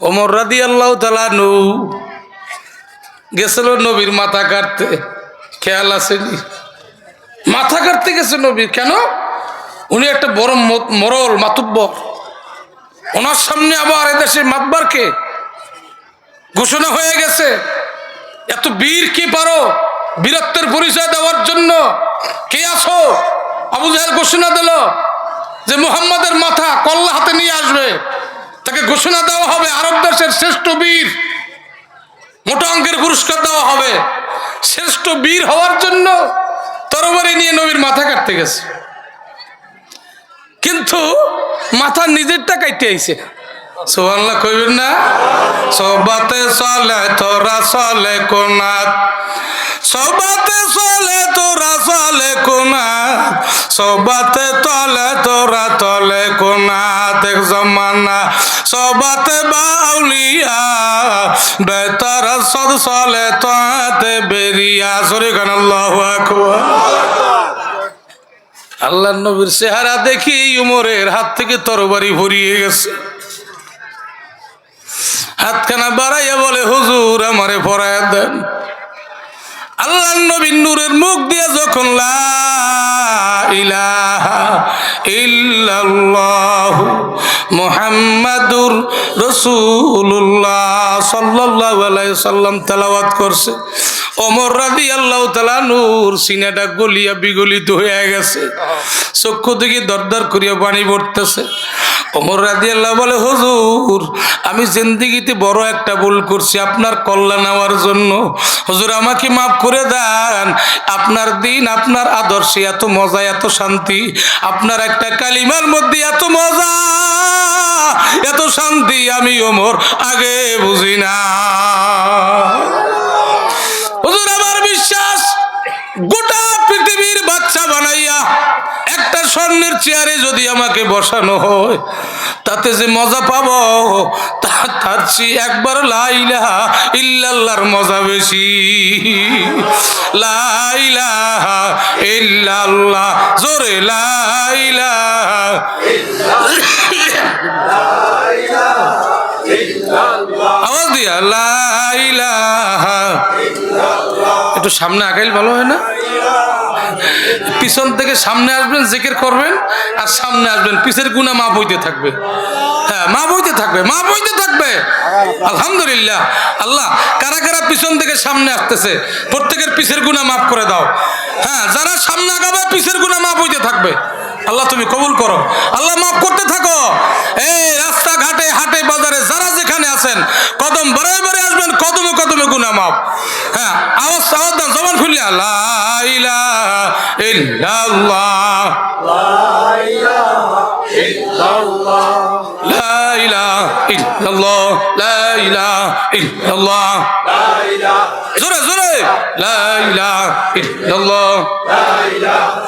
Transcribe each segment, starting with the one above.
ওমর রাদি আল্লাহ তালানু গেছিল নবীর মাথা কাটতে। খেয়াল আসেনি? মাথা কাটতে গেছে নবীর। কেন? উনি একটা বড় মরল, মাতুব্বর। ওনার সামনে আবার এদেশে মাতবারকে ঘোষণা হয়ে গেছে। এত বীর কি পারো? বীরত্বের পরিচয় দেওয়ার জন্য কে আসো আবু জাহেল ঘোষণা দিল যে মুহাম্মাদের মাথা কল্লা হাতে নিয়ে আসবে। তাকে ঘোষণা দেওয়া হবে আরব দেশের শ্রেষ্ঠ বীর। মোটা অঙ্কের পুরস্কার দেওয়া হবে। শ্রেষ্ঠ বীর হওয়ার জন্য তরবারি নিয়ে নবীর মাথা কাটতে গেছে। কিন্তু মাথা নিজেরটা কাটতে আইছে সোহান্লা কইবেন না? সবাতে চলে তোরা চলে কোনাত। সবাতে চলে তোরা, চলে কোনাত সবাতে তলে তোরা, তলে কোনাত এক জমানা, সবাতে বাউলিয়া। বেতার সদ চলে তাতে বেরিয়া। সরি খান আল্লাহ আল্লাহ নবীর চেহারা দেখি উমরের হাত থেকে তরবারি ভরিয়ে গেছে। হাতখানা বাড়াইয়া বলে, হুজুর আমারে পড়ায় দেন। আল্লাহ নবীন নূরের মুখ দিয়ে যখন ইল্লাল্লাহু মুহাম্মাদুর রাসূলুল্লাহ সাল্লাল্লাহু আলাই সাল্লাম তেলাওয়াত করছে। ওমর রাদিয়াল্লাহু তাআলা নূর সিনাটা গলিয়া বিগলিত হয়ে গেছে। চক্ষু থেকে দরদর করিয়া পানি পড়তেছে। ওমর রাদিয়াল্লাহ বলে, হজুর, আমি জিন্দিগিতে বড় একটা ভুল করছি আপনার কল্যাণ নেওয়ার জন্য। হজুর, আমাকে মাফ করে দেন। আপনার দিন, আপনার আদর্শে এত মজা, এত শান্তি। আপনার একটা কালিমার মধ্যে এত মজা, এত শান্তি আমি ওমর আগে বুঝি না। স্বর্ণের চেয়ারে যদি আমাকে বসানো হয়, তাতে যে মজা পাবো তার চেয়ে একবার লাইলাহা ইল্লাল্লাহর মজা বেশি। লাইলাহা ইল্লাল্লাহ, জোরে লাইলাহা আওয়াজ দিয়া লাইলাহা একটু সামনে আগাইল ভালো হয় না? পিছন থেকে সামনে আসবেন, জেকের করবেন, আর সামনে আসবেন। পিছের গুণা মা বইতে থাকবে। হ্যাঁ মা বইতে থাকবে মা বইতে থাকবে। আলহামদুলিল্লাহ। আল্লাহ, কারা কারা পিছন থেকে সামনে আসতেছে, প্রত্যেকের পিছের গুণা মাফ করে দাও। হ্যাঁ যারা সামনে আগাবে, পিছের গুণা মা বইতে থাকবে। আল্লাহ, তুমি কবুল করো। আল্লাহ, মাফ করতে থাকো। এই রাস্তাঘাটে, হাটে, বাজারে, যারা যেখানে আছেন, কদম বারে বারে আসবেন illallah La ilaha illallah La ilaha illallah La ilaha illallah La ilaha Zora zora La ilaha illallah La ilaha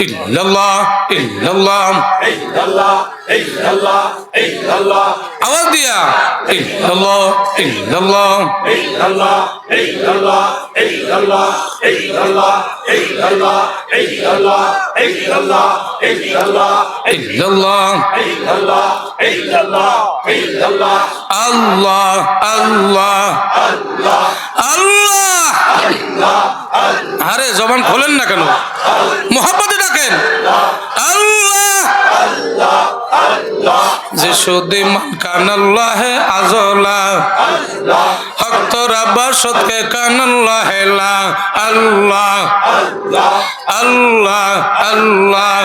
ইল্লাল্লাহ ইল্লাল্লাহ। লা ইলাহা ইল্লাল্লাহ ইল্লাল্লাহ লা ইলাহা ইল্লাল্লাহ মুহাম্মাদুর রাসূলুল্লাহ ইল্লাল্লাহ ইল্লাল্লাহ আওয়াজ দিয়া ইল্লাল্লাহ। ইল্লাল্লাহ ইল্লাল্লাহ। আল্লাহ আল্লাহ আল্লাহ। আরে, জবান খোলেন না কেন? মোহাম্মদে ডাকেন। আল্লাহ যে সুদি কানাল্লাহে আজলা। হক্ত রাব্বা সৎকে কানাল্লাহে লা। আল্লাহ আল্লাহ আল্লাহ।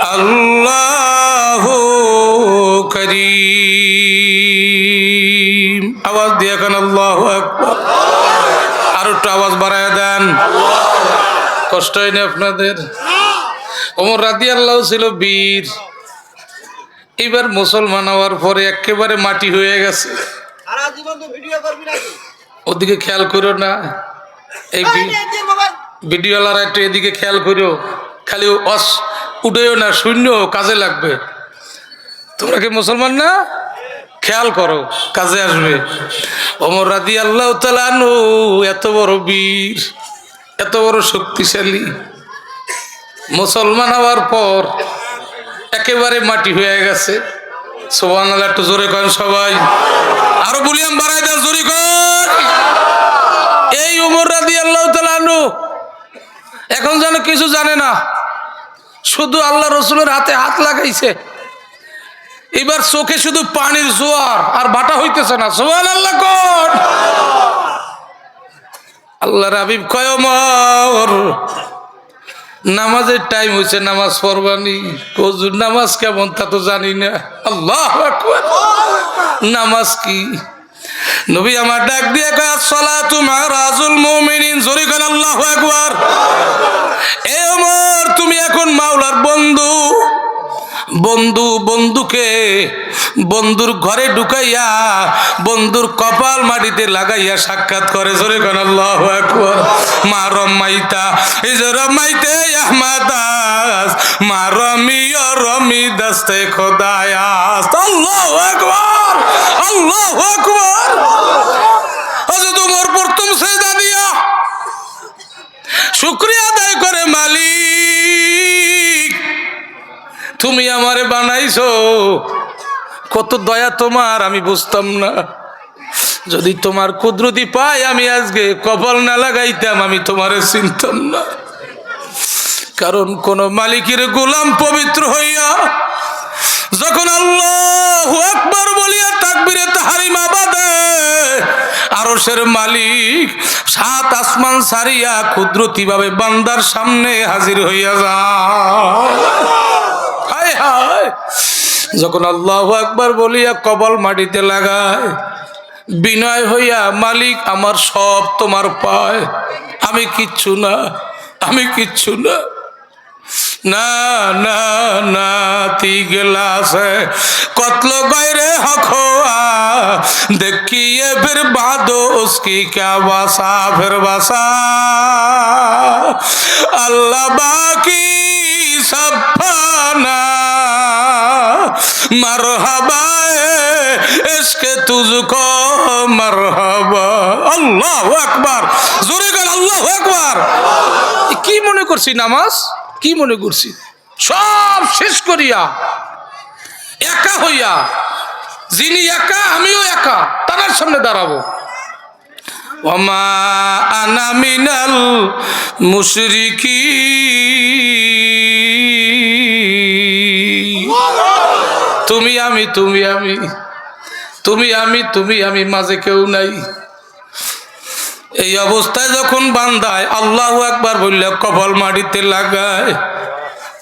আল্লাহ করিম। আওয়াজ দিয়ে কান আল্লাহ আর একটু আওয়াজ বাড়ায় দেন। কষ্ট হয়নি আপনাদের। ওমর রাদি আল্লাহ ছিল বীর। এবার মুসলমান হওয়ার পরে একেবারে মাটি হয়ে গেছে। ওদিকে খেয়াল করো না। এই ভিডিওওয়ালারা একটু এদিকে খেয়াল করিও খালি অস উঠেও না শূন্য কাজে লাগবে। তোমরা কি মুসলমান না? খেয়াল করো, কাজে আসবে। অমর রাদি আল্লাহ তালানু এত বড় বীর, এত বড় শক্তিশালী। মুসলমান হওয়ার পর একেবারে মাটি হয়ে গেছে। সোবান আল্লাহ একটু জোরে করেন সবাই। আরও বলিয়াম বাড়াই দেন জোরে কর এই উমর রাদি আল্লাহ তালানু এখন যেন কিছু জানে না, শুধু আল্লাহ রসুলের হাতে হাত লাগাইছে। এবার চোখে শুধু পানির জোয়ার আর বাটা হইতেছে না। সোহান আল্লাহ কোন আল্লাহ রাবিব কয়মর নামাজের টাইম হয়েছে নামাজ পড়বানি। কজুর নামাজ কেমন তা তো জানি না। আল্লাহ নামাজ কি? নবী আমার ডাক দিয়ে কয় সলা তোমার রাজুল মুমিনিন আল্লাহ একবার এ ওমর, তুমি এখন মাওলার বন্ধু বন্ধু বন্ধুকে বন্ধুর ঘরে ঢুকাইয়া বন্ধুর কপাল মাটিতে লাগাইয়া সাক্ষাৎ করে। জোরে কোন, আল্লাহ মা রমাইতা, এই যে রমাইতে আহমাদাস, মা রমিয় রমি দাস্তে খোদায়াস। আল্লাহ আকবার। বানাইছো কত দয়া তোমার, আমি বুঝতাম না। যদি তোমার কুদরতি পাই আমি আজকে কপাল না লাগাইতাম, আমি তোমারে চিনতাম না। কারণ কোন মালিকের গোলাম পবিত্র হইয়া যখন আল্লাহ আকবার বলিয়া তাকবিরে তাহারিমা বাদে আরশের মালিক সাত আসমান সারিয়া কুদরতি ভাবে বান্দার সামনে হাজির হইয়া হায় যখন আল্লাহ একবার বলিয়া কবল মাটিতে লাগায়, বিনয় হইয়া, মালিক, আমার সব তোমার পায়। আমি কিচ্ছু না, আমি কিচ্ছু না। না না না তি গেলাস কতল গয়রে হখোয়া দেখিয়ে ফির বাঁধো উসকি ক্যা বাসা, ফের বাসা। আল্লাহ বাকি সব কি মনে করছি নামাজ? কি মনে করছি? সব শেষ করিয়া, একা হইয়া, যিনি একা, আমিও একা তার সামনে দাঁড়াবো। ওমা আনামিনাল মুশরিকিন। তুমি আমি তুমি আমি। তুমি আমি তুমি আমি, মাঝে কেউ নাই। এই অবস্থায় যখন বান্দায় আল্লাহ একবার বললে, কপাল মাটিতে লাগায়,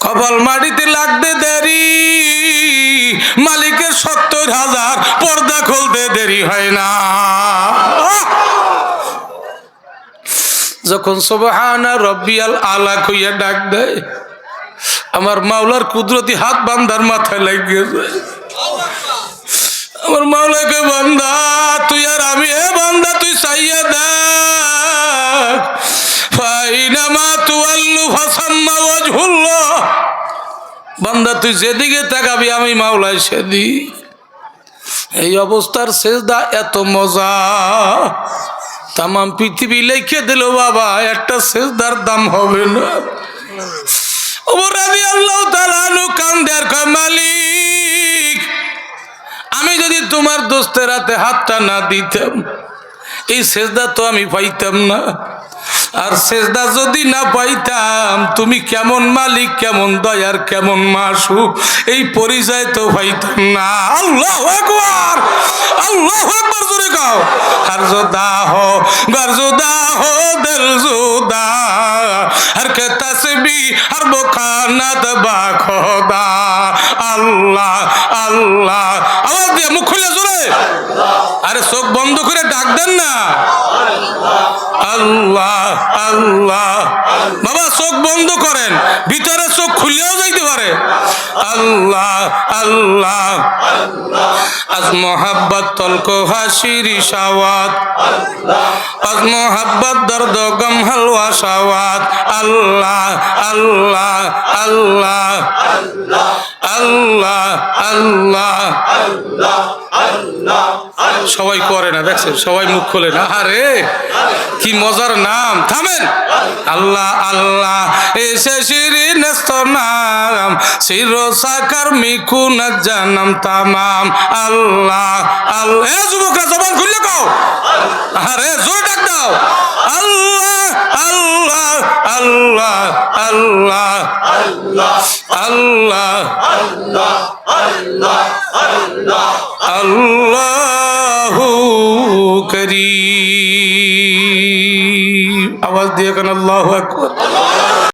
কপাল মাটিতে লাগতে দেরি। মালিকের সত্তর হাজার পর্দা খুলতে দেরি হয় না। যখন সোবাহানা রব্বিয়াল আলা কইয়া ডাক দেয় আমার মাওলার কুদরতি হাত বান্দার মাথায় লাগিয়ে যায় আমার মাওলাকে বান্দা, তুই আর আমি এ বান্দা, তুই চাইয়া দেখ। ফাইনামা তুয়াল্লু ফাসাম্মা ওয়াজহুল্লাহ। বান্দা, তুই যেদিকে তাকাবি, আমি মাওলাই সেদিক। এই অবস্থার শেষদা এত মজা। তাম পৃথিবী লেখে দিল বাবা, একটা শেষদার দাম হবে না। ওমর রাদিয়াল্লাহু তাআলা আনহু কান্দে আর কয়, মালিক, আমি যদি তোমার দোস্তের হাতে হাতটা না দিতাম, এই সেজদা তো আমি পাইতাম না। আর সেজদা যদি না পাইতাম, তুমি কেমন মালিক, কেমন দয়ার, কেমন মাসু এই পরিচয় তো পাইতাম না। আল্লাহ আল্লাহ আর হো বা খোদা, আল্লাহ আল্লাহ। আওয়াজ দিয়ে মুখ খুলে জোরে। আরে চোখ বন্ধ করে ডাক দেন না। আল্লাহ আল্লাহ। বাবা, চোখ বন্ধ করেন, ভিতরে চোখ খুলেও যাইতে পারে। আল্লাহ আল্লাহ। আজ মোহাব্বত তলক হাসির সাওয়াত। আজ মোহাব্বত দর্দ গম হালওয়া সাওয়াত। আল্লাহ আল্লাহ আল্লাহ। আল্লাহ আল্লাহ। সবাই করে না, দেখছেন? সবাই মুখ খোলে না। আরে, কি মজার নাম। থামেন। আল্লাহ আল্লাহ, এসে শিরি নাম। শির সাকার মিকুন জানাম তামাম। আল্লাহ আল্লাহ। যুবকরা, জবান খুললে কও। আরে, জোরে ডাক দাও। আল্লাহ আল্লাহ। আল্লাহ আল্লাহ আল্লাহ আল্লাহ করি আওয়াজ দিয়ে কেন আল্লাহ আকবর।